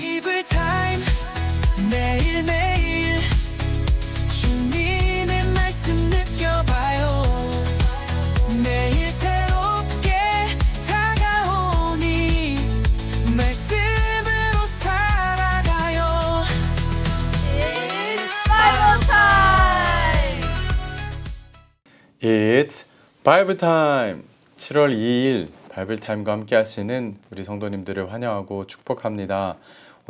바이블 타임 매일매일 주님의 말씀 느껴봐요 매일 새롭게 다가오니 말씀으로 살아가요 Bible time! It's Bible Time. 7월 2일 바이블 타임과 함께 하시는 우리 성도님들을 환영하고 축복합니다.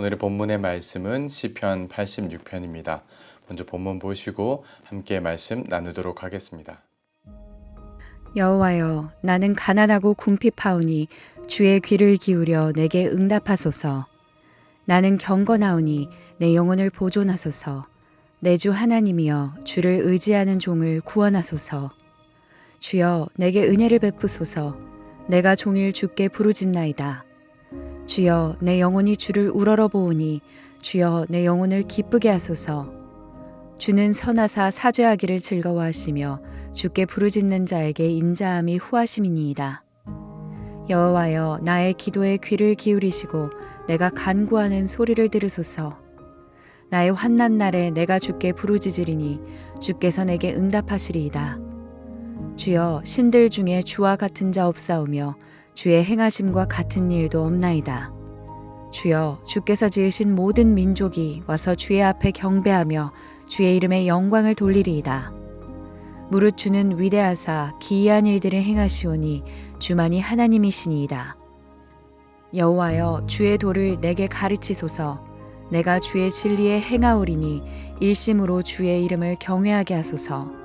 오늘의 본문의 말씀은 시편 86편입니다. 먼저 본문 보시고 함께 말씀 나누도록 하겠습니다. 여호와여 나는 가난하고 궁핍하오니 주의 귀를 기울여 내게 응답하소서. 나는 경건하오니 내 영혼을 보존하소서. 내 주 하나님이여 주를 의지하는 종을 구원하소서. 주여 내게 은혜를 베푸소서. 내가 종일 주께 부르짖나이다 주여 내 영혼이 주를 우러러 보오니 주여 내 영혼을 기쁘게 하소서 주는 선하사 사죄하기를 즐거워하시며 주께 부르짖는 자에게 인자함이 후하심이니이다. 여호와여 나의 기도에 귀를 기울이시고 내가 간구하는 소리를 들으소서. 나의 환난 날에 내가 주께 부르짖으리니 주께서 내게 응답하시리이다. 주여 신들 중에 주와 같은 자 없사오며 주의 행하심과 같은 일도 없나이다. 주여 주께서 지으신 모든 민족이 와서 주의 앞에 경배하며 주의 이름에 영광을 돌리리이다. 무릇 주는 위대하사 기이한 일들을 행하시오니 주만이 하나님이시니이다. 여호와여 주의 도를 내게 가르치소서. 내가 주의 진리에 행하오리니 일심으로 주의 이름을 경외하게 하소서.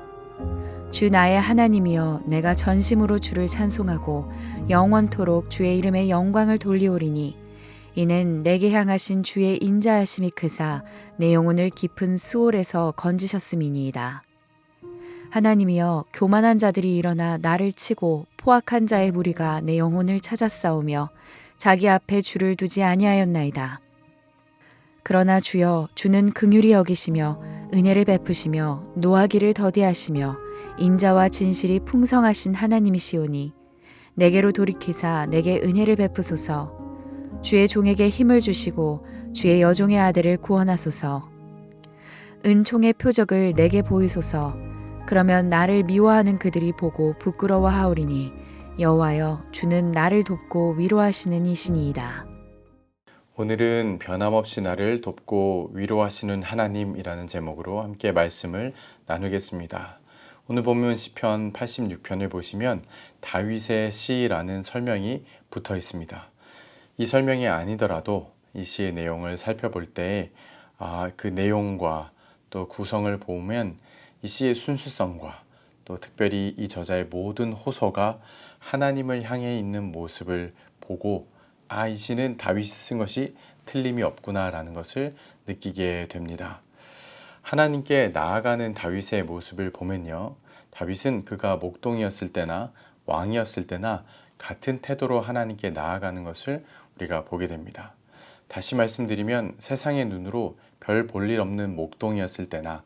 주 나의 하나님이여 내가 전심으로 주를 찬송하고 영원토록 주의 이름에 영광을 돌리오리니 이는 내게 향하신 주의 인자하심이 크사 내 영혼을 깊은 수월에서 건지셨음이니이다. 하나님이여 교만한 자들이 일어나 나를 치고 포악한 자의 무리가 내 영혼을 찾아싸우며 자기 앞에 주를 두지 아니하였나이다. 그러나 주여 주는 긍휼히 여기시며 은혜를 베푸시며 노하기를 더디하시며 인자와 진실이 풍성하신 하나님이시오니 내게로 돌이키사 내게 은혜를 베푸소서 주의 종에게 힘을 주시고 주의 여종의 아들을 구원하소서 은총의 표적을 내게 보이소서 그러면 나를 미워하는 그들이 보고 부끄러워하오리니 여호와여 주는 나를 돕고 위로하시는 이시니이다. 오늘은 변함없이 나를 돕고 위로하시는 하나님이라는 제목으로 함께 말씀을 나누겠습니다. 오늘 본문 시편 86편을 보시면 다윗의 시라는 설명이 붙어 있습니다. 이 설명이 아니더라도 이 시의 내용을 살펴볼 때 아, 그 내용과 또 구성을 보면 이 시의 순수성과 또 특별히 이 저자의 모든 호소가 하나님을 향해 있는 모습을 보고 아, 이 시는 다윗이 쓴 것이 틀림이 없구나라는 것을 느끼게 됩니다. 하나님께 나아가는 다윗의 모습을 보면요. 다윗은 그가 목동이었을 때나 왕이었을 때나 같은 태도로 하나님께 나아가는 것을 우리가 보게 됩니다. 다시 말씀드리면 세상의 눈으로 별 볼 일 없는 목동이었을 때나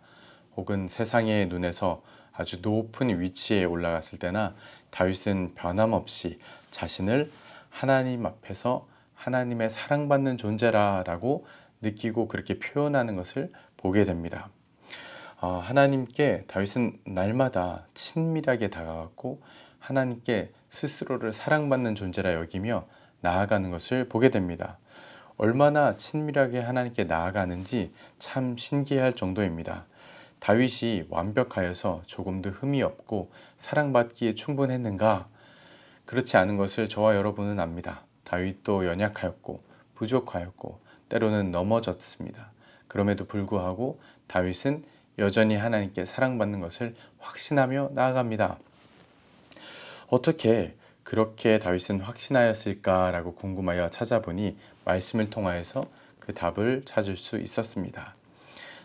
혹은 세상의 눈에서 아주 높은 위치에 올라갔을 때나 다윗은 변함없이 자신을 하나님 앞에서 하나님의 사랑받는 존재라라고 느끼고 그렇게 표현하는 것을 보게 됩니다. 어, 하나님께 다윗은 날마다 친밀하게 다가갔고 하나님께 스스로를 사랑받는 존재라 여기며 나아가는 것을 보게 됩니다. 얼마나 친밀하게 하나님께 나아가는지 참 신기할 정도입니다. 다윗이 완벽하여서 조금도 흠이 없고 사랑받기에 충분했는가? 그렇지 않은 것을 저와 여러분은 압니다. 다윗도 연약하였고 부족하였고 때로는 넘어졌습니다. 그럼에도 불구하고 다윗은 여전히 하나님께 사랑받는 것을 확신하며 나아갑니다. 어떻게 그렇게 다윗은 확신하였을까라고 궁금하여 찾아보니 말씀을 통하여서 그 답을 찾을 수 있었습니다.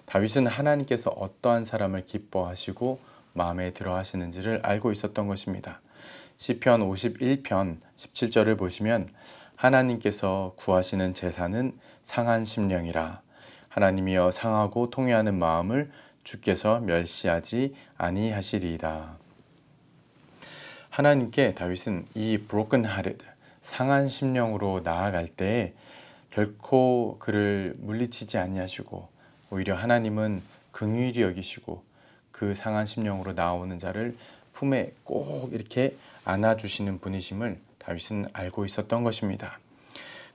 다윗은 하나님께서 어떠한 사람을 기뻐하시고 마음에 들어 하시는지를 알고 있었던 것입니다. 시편 51편 17절을 보시면 하나님께서 구하시는 제사는 상한 심령이라 하나님이여 상하고 통회하는 마음을 주께서 멸시하지 아니하시리이다. 하나님께 다윗은 이 broken hearted 상한 심령으로 나아갈 때에 결코 그를 물리치지 아니하시고 오히려 하나님은 긍휼히 여기시고 그 상한 심령으로 나오는 자를 품에 꼭 이렇게 안아주시는 분이심을 다윗은 알고 있었던 것입니다.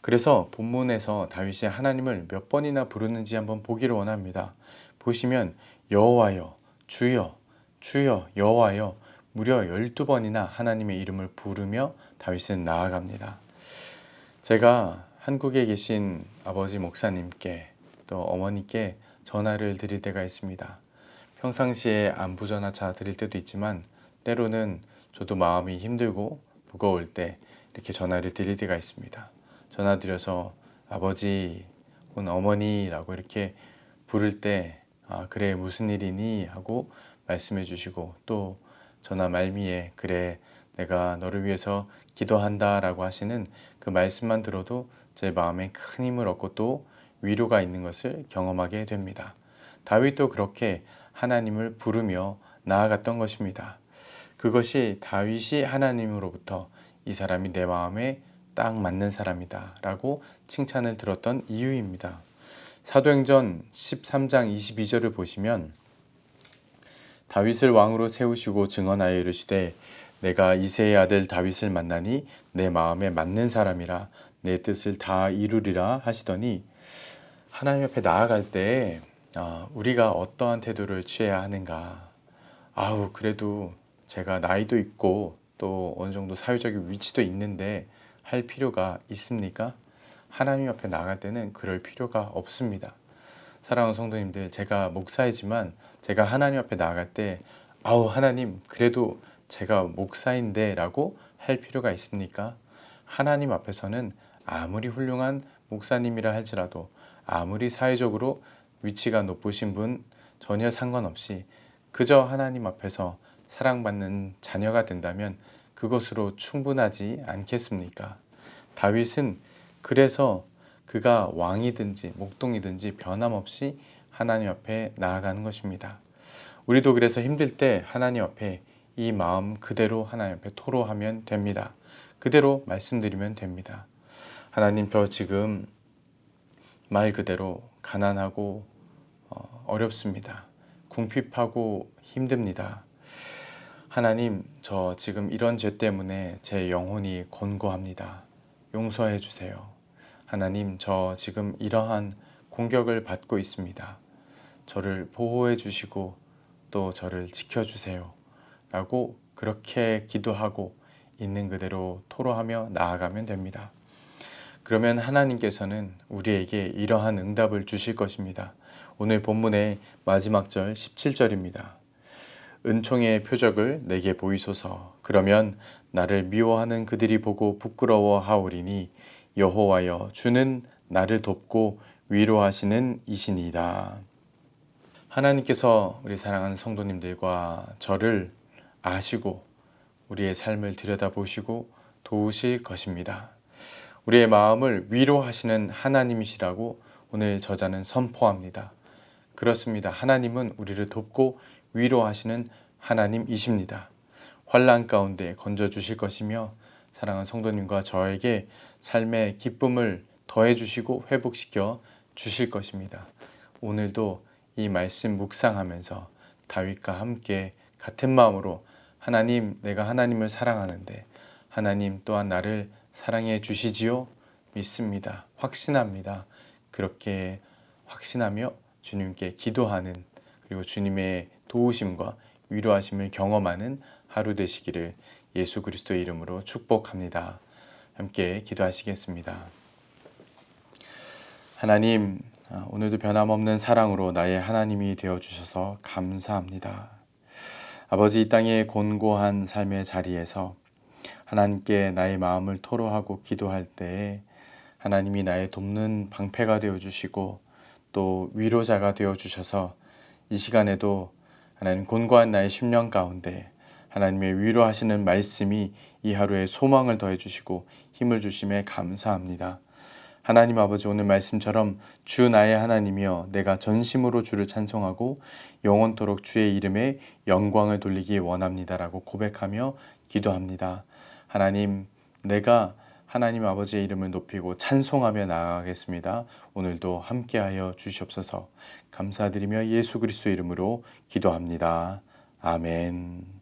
그래서 본문에서 다윗이 하나님을 몇 번이나 부르는지 한번 보기를 원합니다. 보시면 여호와여 주여 주여 여호와여 무려 12번이나 하나님의 이름을 부르며 다윗은 나아갑니다. 제가 한국에 계신 아버지 목사님께 또 어머니께 전화를 드릴 때가 있습니다. 평상시에 안부 전화차 드릴 때도 있지만 때로는 저도 마음이 힘들고 무거울 때 이렇게 전화를 드릴 때가 있습니다. 전화 드려서 아버지 혹은 어머니라고 이렇게 부를 때 아, 그래 무슨 일이니 하고 말씀해 주시고 또 전화 말미에 그래 내가 너를 위해서 기도한다라고 하시는 그 말씀만 들어도 제 마음에 큰 힘을 얻고 또 위로가 있는 것을 경험하게 됩니다. 다윗도 그렇게 하나님을 부르며 나아갔던 것입니다. 그것이 다윗이 하나님으로부터 이 사람이 내 마음에 딱 맞는 사람이다 라고 칭찬을 들었던 이유입니다. 사도행전 13장 22절을 보시면 다윗을 왕으로 세우시고 증언하여 이르시되 내가 이세의 아들 다윗을 만나니 내 마음에 맞는 사람이라 내 뜻을 다 이루리라 하시더니 하나님 앞에 나아갈 때 아, 우리가 어떠한 태도를 취해야 하는가 아우 그래도 제가 나이도 있고 또 어느 정도 사회적인 위치도 있는데 할 필요가 있습니까? 하나님 앞에 나갈 때는 그럴 필요가 없습니다. 사랑하는 성도님들, 제가 목사이지만 제가 하나님 앞에 나갈 때 아우 하나님 그래도 제가 목사인데라고 할 필요가 있습니까? 하나님 앞에서는 아무리 훌륭한 목사님이라 할지라도 아무리 사회적으로 위치가 높으신 분 전혀 상관없이 그저 하나님 앞에서 사랑받는 자녀가 된다면 그것으로 충분하지 않겠습니까? 다윗은 그래서 그가 왕이든지 목동이든지 변함없이 하나님 앞에 나아가는 것입니다. 우리도 그래서 힘들 때 하나님 앞에 이 마음 그대로 하나님 앞에 토로하면 됩니다. 그대로 말씀드리면 됩니다. 하나님 저 지금 말 그대로 가난하고 어, 어렵습니다. 궁핍하고 힘듭니다. 하나님, 저 지금 이런 죄 때문에 제 영혼이 곤고합니다. 용서해 주세요. 하나님, 저 지금 이러한 공격을 받고 있습니다. 저를 보호해 주시고 또 저를 지켜 주세요. 라고 그렇게 기도하고 있는 그대로 토로하며 나아가면 됩니다. 그러면 하나님께서는 우리에게 이러한 응답을 주실 것입니다. 오늘 본문의 마지막 절 17절입니다. 은총의 표적을 내게 보이소서. 그러면 나를 미워하는 그들이 보고 부끄러워하오리니 여호와여 주는 나를 돕고 위로하시는 이신이다. 하나님께서 우리 사랑하는 성도님들과 저를 아시고 우리의 삶을 들여다보시고 도우실 것입니다. 우리의 마음을 위로하시는 하나님이시라고 오늘 저자는 선포합니다. 그렇습니다. 하나님은 우리를 돕고 위로하시는 하나님이십니다. 환란 가운데 건져 주실 것이며 사랑하는 성도님과 저에게 삶의 기쁨을 더해 주시고 회복시켜 주실 것입니다. 오늘도 이 말씀 묵상하면서 다윗과 함께 같은 마음으로 하나님 내가 하나님을 사랑하는데 하나님 또한 나를 사랑해 주시지요? 믿습니다. 확신합니다. 그렇게 확신하며 주님께 기도하는 그리고 주님의 도우심과 위로하심을 경험하는 하루 되시기를 예수 그리스도의 이름으로 축복합니다. 함께 기도하시겠습니다. 하나님, 아, 오늘도 변함없는 사랑으로 나의 하나님이 되어 주셔서 감사합니다. 아버지 이 땅의 곤고한 삶의 자리에서 하나님께 나의 마음을 토로하고 기도할 때에 하나님이 나의 돕는 방패가 되어 주시고 또 위로자가 되어 주셔서 이 시간에도 하나님 곤고한 나의 심령 가운데 하나님의 위로하시는 말씀이 이 하루에 소망을 더해 주시고 힘을 주심에 감사합니다. 하나님 아버지 오늘 말씀처럼 주 나의 하나님이여 내가 전심으로 주를 찬송하고 영원토록 주의 이름에 영광을 돌리기 원합니다라고 고백하며 기도합니다. 하나님 내가 하나님 아버지의 이름을 높이고 찬송하며 나아가겠습니다. 오늘도 함께하여 주시옵소서. 감사드리며 예수 그리스도 이름으로 기도합니다. 아멘.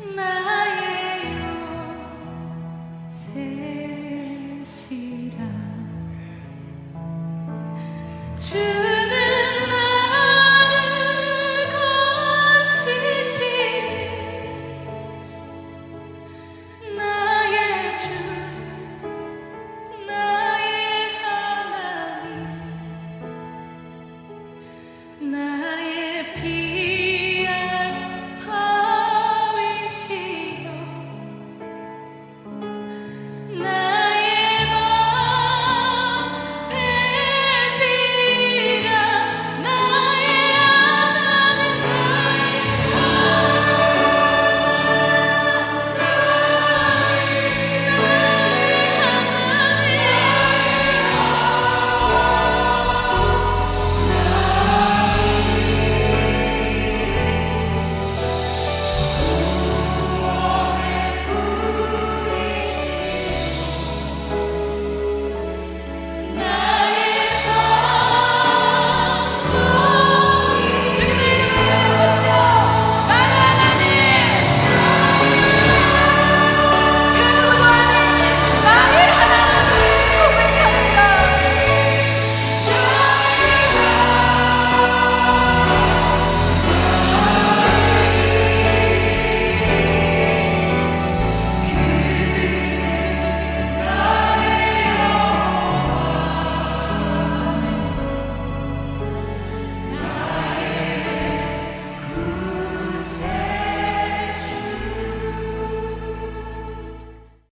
No.